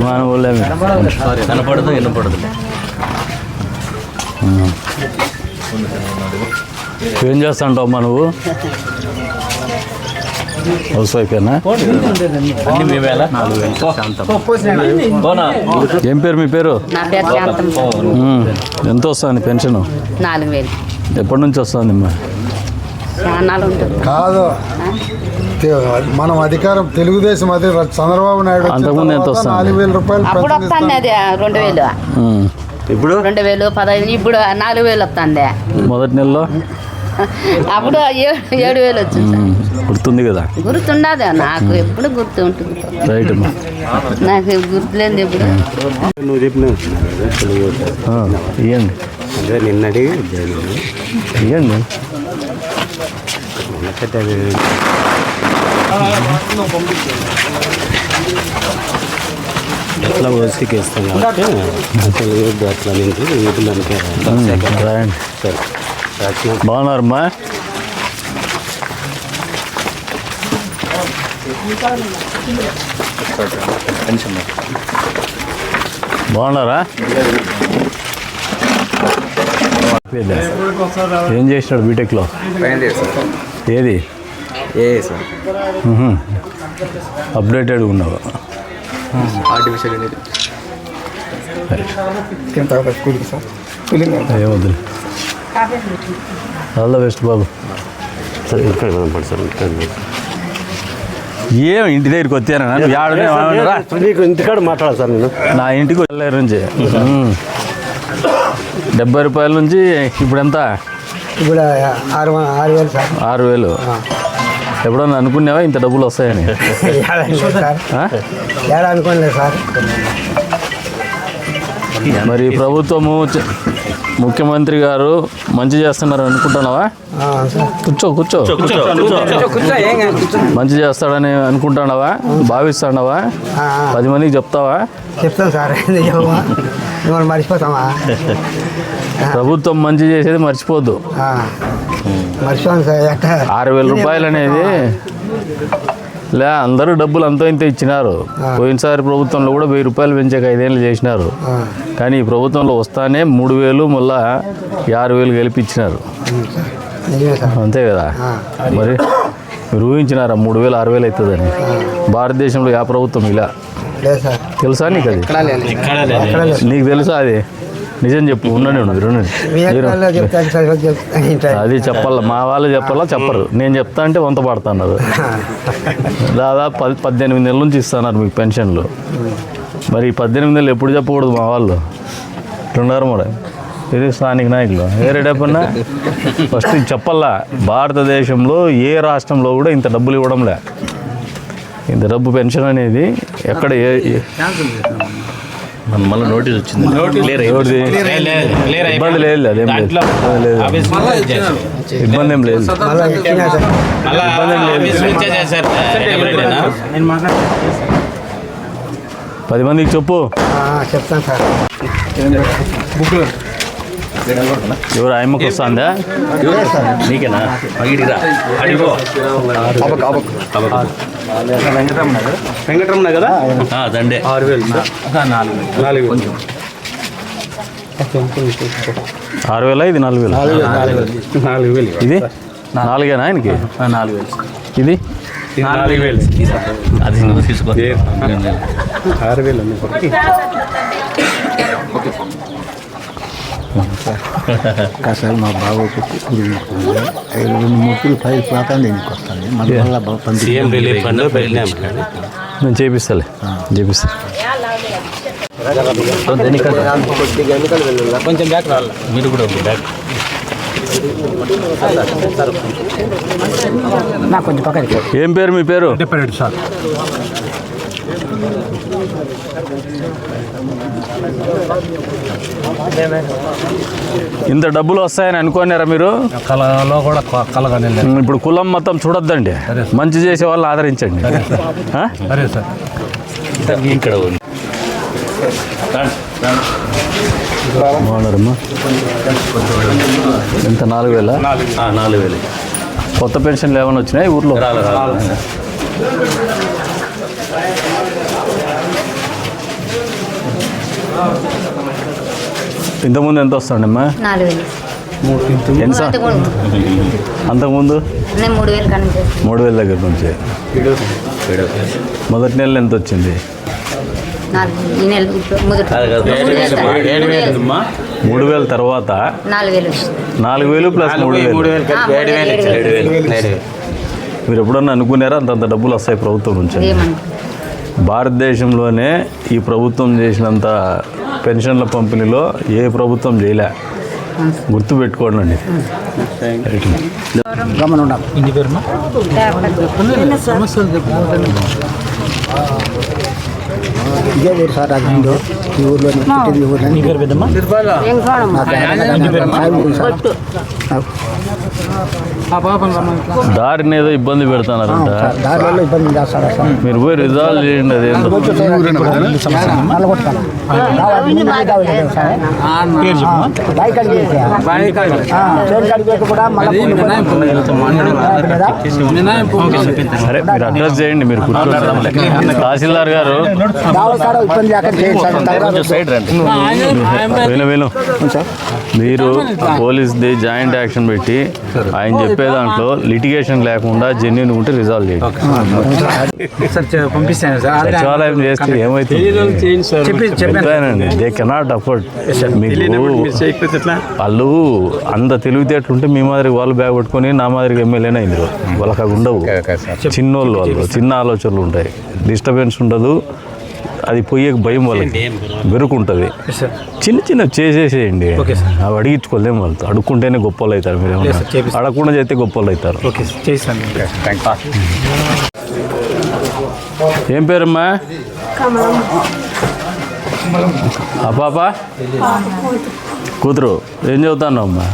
అద్దుమానం వాళ్ళే కనపడదు. వినపడదు. ఏం చేస్తాంటావు అమ్మా నువ్వు? హౌస్ వైఫేనా ఏం పేరు మీ పేరు? ఎంత వస్తుంది పెన్షన్? ఎప్పటి నుంచి వస్తుంది అమ్మా? కాదు. మనం అధికారం తెలుగుదేశం అదే చంద్రబాబు నాయుడు? నాలుగు వేల రూపాయలు అప్పుడు వస్తుంది అది రెండు వేలు. ఇప్పుడు? రెండు వేలు పదహైదు ఇప్పుడు నాలుగు వేలు వస్తుంది. మొదటి నెలలో? అప్పుడు ఏడు ఏడు వేలు వచ్చింది గుర్తుంది కదా? గుర్తుండదు నాకు ఎప్పుడు గుర్తు ఉంటుంది. రైట్ అమ్మా. నాకు గుర్తులేదు ఎప్పుడు. నువ్వు చెప్పినావు ఇవ్వండి అదే నిన్న అడిగి జరిగింది. ఇవ్వండి మొన్నకైతే అది ఎట్లా ఓసీకి ఇస్తాం కాబట్టి ఓటు అట్లా నుంచి వీటిలోనికి సరే బాగున్నారమ్మా బాగున్నారా ఏం చేసినాడు బీటెక్లో ఏది? ఏ సార్. మ్హూ. అప్డేటెడ్ ఉన్నావు ఆర్టిఫిషియల్ ఏమొద్దు ఆల్ ద బెస్ట్ బాబు. సరే ఇక్కడ కనపడు సార్ ఇక్కడ. ఏం ఇంటి దగ్గరికి వచ్చానా? ఇంటికాడ మాట్లాడాలి సార్ నేను. నా ఇంటికి వెళ్ళారు నుంచి. డెబ్బై రూపాయల నుంచి ఇప్పుడు ఎంత? ఇప్పుడు ఆరు ఆరు వేలు సార్. ఆరు వేలు. ఎప్పుడన్నా అనుకున్నావా ఇంత డబ్బులు వస్తాయని? అనుకోలేదు సార్. మరి ప్రభుత్వము ముఖ్యమంత్రి గారు మంచి చేస్తున్నారు అనుకుంటున్నావా? ఆ, సార్. కూర్చో కూర్చో. మంచి చేస్తాడని అనుకుంటున్నావా? భావిస్తున్నావా? పది మందికి చెప్తావా? చెప్తాం సార్ మిమ్మల్ని మర్చిపోతామా ప్రభుత్వం మంచి చేసేది మర్చిపోద్దు. ఆ, మర్చిపోతాం సార్ ఆరు వేల రూపాయలు అనేది లే అందరూ డబ్బులు అంతో ఇంత ఇచ్చినారు. పోయినసారి ప్రభుత్వంలో కూడా వెయ్యి రూపాయలు పెంచాక ఐదేళ్ళు చేసినారు. కానీ ఈ ప్రభుత్వంలో వస్తానే మూడు వేలు మళ్ళా ఆరు వేలు కలిపి ఇచ్చినారు నిజమే సార్. అంతే కదా? మరి మీరు ఊహించినారా మూడు వేలు ఆరు వేలు అవుతుందని? భారతదేశంలో యా ప్రభుత్వం ఇలా. తెలుసా నీకు అది? నీకు తెలుసా అది? నిజం చెప్పు చెప్తాను ఇంటర్ అది చెప్పాలా మా వాళ్ళు చెప్పాలా చెప్పరు. నేను చెప్తా అంటే వంత పడుతున్నారు. దాదాపు పది పద్దెనిమిది నెలల నుంచి ఇస్తున్నారు మీకు పెన్షన్లు. మరి ఈ పద్దెనిమిది నెలలు ఎప్పుడు చెప్పకూడదు మా వాళ్ళు? ఇట్లున్నారు మరి ఇది స్థానిక నాయకులు. వేరేటప్పున్నా ఫస్ట్ ఇది చెప్పాలా? భారతదేశంలో ఏ రాష్ట్రంలో కూడా ఇంత డబ్బులు ఇవ్వడంలే. ఇంత డబ్బు పెన్షన్ అనేది ఎక్కడ మళ్ళీ నోటీస్ వచ్చింది. ఇబ్బంది లేదు అదేం లేదు. లేదు. ఇబ్బంది ఏం లేదు. పది మందికి చెప్పు. ఆ, చెప్తాను సార్. ఎవరు ఆయమ్మకి వస్తుందా? నీకేనా? వెంకటరమణ కదా ఆ, దండే. ఆరు వేలు. నాలుగు వేలు. ఆరు వేల ఇది నాలుగు వేలు? నాలుగు వేలు ఇది? నాలుగేనా ఆయనకి? నాలుగు వేలు. ఇది? నాలుగు వేలు. అది. తీసుకో. ఆరు వేలు అన్ని సార్ మా బాబుకి రెండు ముక్కులు పై పోతాను దీనికి వస్తాను మన వల్ల నేను చేపిస్తాలే చేపిస్తా కొంచెం బ్యాక్ రావాలి మీరు కూడా బ్యాక్ ఏం పేరు మీ పేరు సార్ ఇంత డబ్బులు వస్తాయని అనుకోనారా మీరు? కళలో కూడా కలగానే ఇప్పుడు కులం మొత్తం చూడొద్దండి. మంచి చేసే వాళ్ళని ఆదరించండి? సరే సార్. ఇక్కడ బాగున్నారమ్మా. ఎంత నాలుగు వేల? నాలుగు. వేలు. కొత్త పెన్షన్లు ఏమైనా వచ్చినాయి ఊర్లో? ఇంతకుముందు ఎంత ఎంత? సా- అంతకుముందు మూడు వేలు దగ్గర నుంచి. మొదటి నెల ఎంత వచ్చింది. మూడు వేలు. తర్వాత నాలుగు వేలు ప్లస్ మూడు వేలు. మీరు ఎప్పుడన్నా అనుకున్నారా అంతంత డబ్బులు వస్తాయి ప్రభుత్వం నుంచి? భారతదేశంలోనే ఈ ప్రభుత్వం చేసినంత పెన్షన్ల పంపిణీలో ఏ ప్రభుత్వం చేయలే. గుర్తు పెట్టుకోండి గమనం ఇదే ఊరు సార్ ఈ ఊర్లో ఈ దారిని ఏదో ఇబ్బంది పెడతానారంట దారిలో ఇబ్బంది చేస్తారా సార్ మీరు పోయి రిజాల్వ్ చేయండి అది సార్. మీరు అడ్రస్ చేయండి మీరు తహసీల్దార్ గారు మీరు పోలీస్ది జాయింట్ యాక్షన్ పెట్టి ఆయన చెప్పే దాంట్లో లిటిగేషన్ లేకుండా జెన్యున్ ఉంటే రిజాల్వ్ చేయండి. పంపిస్తాను సార్. సచివాలయం చేస్తే చెప్పానండి దే కెనాట్ అఫోర్డ్ మీకు వాళ్ళు అంత తెలివితేటలు ఉంటే మీ మాదిరి వాళ్ళు బ్యాగ్ పట్టుకొని నా మాదిరిగా ఎమ్మెల్యేనే అయింది వాళ్ళకి అవి ఉండవు. చిన్నోళ్ళు వాళ్ళు చిన్న ఆలోచనలు ఉంటాయి. డిస్టర్బెన్స్ ఉండదు. అది పోయే భయం వాళ్ళకి. బెరుకుంటుంది చిన్న చిన్న చేసేసేయండి. అవి అడిగించుకోలేము వాళ్ళతో. అడుక్కుంటేనే గొప్ప వాళ్ళు అవుతారు మీరు ఏమన్నా అడగకుండా చేస్తే గొప్ప వాళ్ళు అవుతారు ఏం పేరమ్మా? ఆ పాప? కూతురు. ఏం చదువుతాను అమ్మా?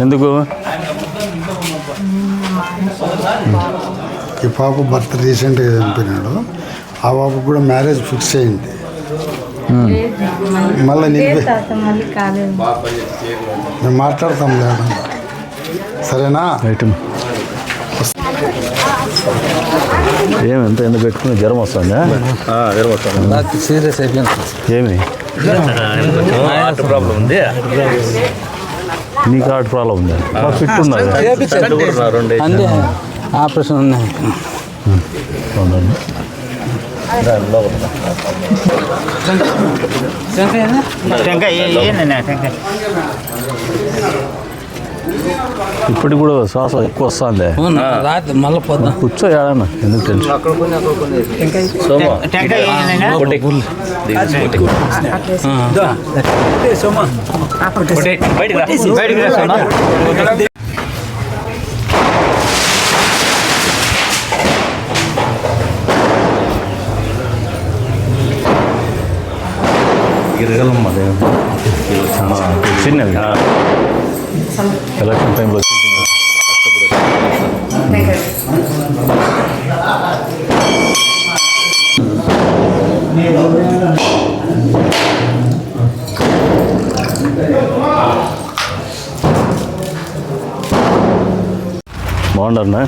ఎందుకు? ఈ పాప భర్త రీసెంట్గా చనిపోయినాడు. ఆ పాప కూడా మ్యారేజ్ ఫిక్స్ అయింది. మళ్ళీ నీకు మేము మాట్లాడతాం మేడం సరేనా? రైట్ ఏమి ఎంత ఎందుకు పెట్టుకుని జ్వరం వస్తుందా? సీరియస్ అయిపోయింది. ఏమి? హార్ట్ ప్రాబ్లం ఉంది. నీకు హార్ట్ ప్రాబ్లం ఉందా? ఫిట్ అంతే ఆపరేషన్ ఉన్నాయి. ఇప్పటికి కూడా శ్వాస ఎక్కువ వస్తుంది. రాత్రి మళ్ళీ పొద్దున కూర్చో ఏడన్నా ఎందుకు టెన్షన్ సోమ. గిరగలం అదే చాలా చిన్నవి ఎలక్షన్ టైంలో బాగుండన్నా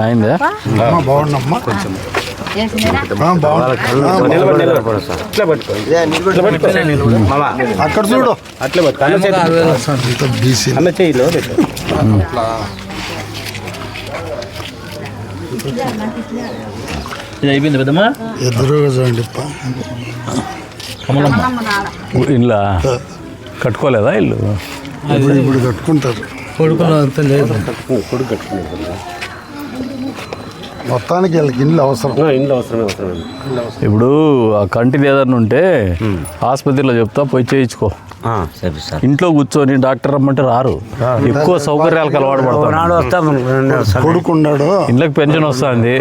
అయిందా? అమ్మా బాగుండమ్మా కొంచెం అక్కడ చూడు. బీసీ. ఇది అయిపోయింది పెద్దమ్మా? ఎదురుగా చూడండి అప్ప. ఇల్లా కట్టుకోలేదా ఇల్లు? ఇప్పుడు ఇప్పుడు కట్టుకుంటారు. కొడుకులు అంతా లేదు. మొత్తానికి వీళ్ళకి ఇల్లు అవసరం. ఇప్పుడు ఆ కంటిది ఏదన్నా ఉంటే ఆసుపత్రిలో చెప్తా పోయి చేయించుకో. చేపిస్తారు ఇంట్లో కూర్చొని డాక్టర్ రమ్మంటే రారు. ఎక్కువ సౌకర్యాలకు అలవాటు పడతారు వస్తాం కొడుకున్నాడు. ఇంట్లోకి పెన్షన్ వస్తుంది.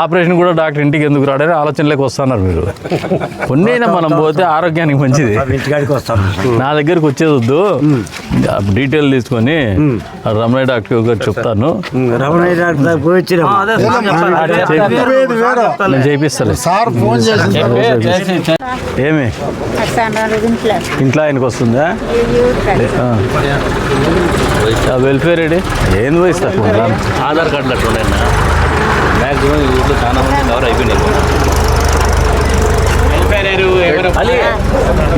ఆపరేషన్ కూడా డాక్టర్ ఇంటికి ఎందుకు రాడని ఆలోచనలోకి వస్తున్నారు మీరు. కొన్ని అయినా మనం పోతే ఆరోగ్యానికి మంచిది. నా దగ్గరికి వచ్చేది వద్దు డీటెయిల్ తీసుకొని రమణ డాక్టర్ గారు చెప్తాను. డాక్టర్ నేను ఫోన్ చేసి ఏమి? ఇంట్లో ఆయనకు వస్తుందా? వెల్ఫేర్ ఏడి? ఏం వయసు తక్కువ ఆధార్ కార్డులు అట్లా ఉన్నాయి మ్యాక్సిమం ఈ ఊర్లో చాలా మంది కవర్ అయిపోయినాయి.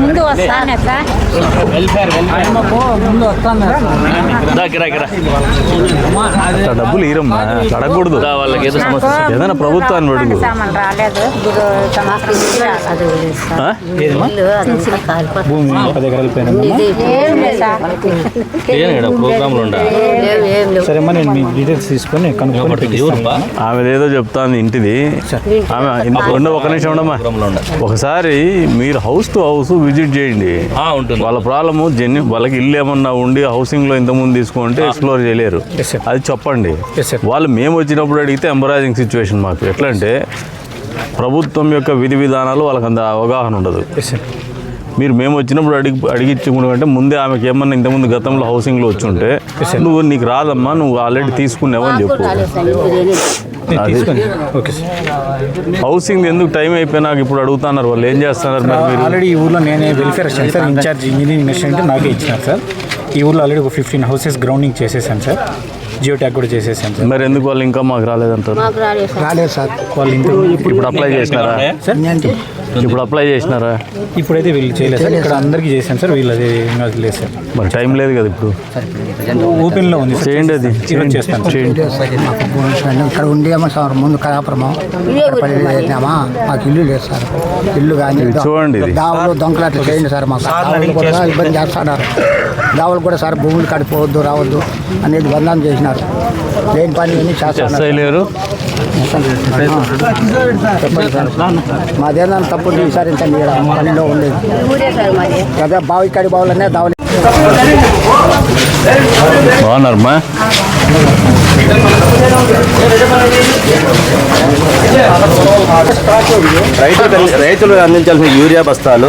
ముందు వస్తానే ముందు వస్తాను డబ్బులు ఈరమ్మా అడగకూడదు. వాళ్ళకి ఏదో సమస్య. ఏదైనా ప్రభుత్వాన్ని అడుగు రాలేదు. కాలిపోతుంది పది ఎకరాల పైన ప్రోగ్రాంలు నేను మీ డీటెయిల్స్ తీసుకొని కనుక్కొని ఆమె ఏదో చెప్తాంది ఇంటిది. ఆమె ఒక నిమిషం ఉండమ్మా. ఒకసారి మీరు హౌస్ టు హౌస్ విజిట్ చేయండి. ఉంటుంది. వాళ్ళ ప్రాబ్లము జెన్యు వాళ్ళకి ఇల్లు ఏమన్నా ఉండి హౌసింగ్లో ఇంతకుముందు తీసుకుంటే ఎక్స్ప్లోర్ చేయలేరు. అది చెప్పండి. వాళ్ళు మేము వచ్చినప్పుడు అడిగితే ఎంబరాజింగ్ సిచ్యువేషన్ మాకు. ఎట్లా అంటే ప్రభుత్వం యొక్క విధి విధానాలు వాళ్ళకి అంత అవగాహన ఉండదు. మీరు మేము వచ్చినప్పుడు అడిగి అడిగించుకుంటే ముందే ఆమెకి ఏమన్నా ఇంతకుముందు గతంలో హౌసింగ్లో వచ్చి ఉంటే నువ్వు నీకు రాదమ్మా నువ్వు ఆల్రెడీ తీసుకున్నావు అని చెప్పు. హౌసింగ్ ఎందుకు టైం అయిపోయినాక ఇప్పుడు అడుగుతున్నారు వాళ్ళు? ఏం చేస్తున్నారు మరి మీరు? ఆల్రెడీ ఈ ఊర్లో నేనే welfare sir. Incharge engineering assistant నాకే ఇచ్చినారు సార్. ఈ ఊర్లో ఆల్రెడీ ఒక ఫిఫ్టీన్ హౌసెస్ గ్రౌండింగ్ చేసేసాను సార్. జియో ట్యాగ్ కూడా చేసేసాను సార్. మరి ఎందుకు వాళ్ళు ఇంకా మాకు రాలేదంటారు మాకు రాలేదు సార్. వాళ్ళు ఇంత ఇప్పుడు అప్లై చేసినారా? సార్ ఇప్పుడు అప్లై చేసినారా? ఇప్పుడైతే వీళ్ళు చేయలేదు సార్. ఇక్కడ అందరికీ చేశాను సార్. వీళ్ళు అది ఇంకా లేదు సార్. మరి టైం లేదు కదా ఇప్పుడు. ఓపెన్లో ఉంది సార్. చేయండి అది చేస్తాను. చేయండి. ఇక్కడ ఉండేమో సార్ ముందు కళాపురము. చేసినామా మాకు. ఇల్లు లేదు సార్. ఇల్లు కానీ చూడండి. దావులు దొంగలు అట్లా చేయండి సార్ మాకు. దావులు కూడా ఇబ్బంది చేస్తున్నారు. దావులు కూడా సార్ భూములు కడిపోవద్దు రావద్దు అనేది బంధం చేసినారు లేని పని అన్ని చేస్తున్నారు చెప్పండి సార్ మాదేదన్నా తప్పు విచారించండి ఇక్కడ పనిలో ఉండేది. కదా బావి కడి బావులనే దావులు. బాగున్నారమ్మా రైతులు రైతులు అందించాల్సిన యూరియా బస్తాలు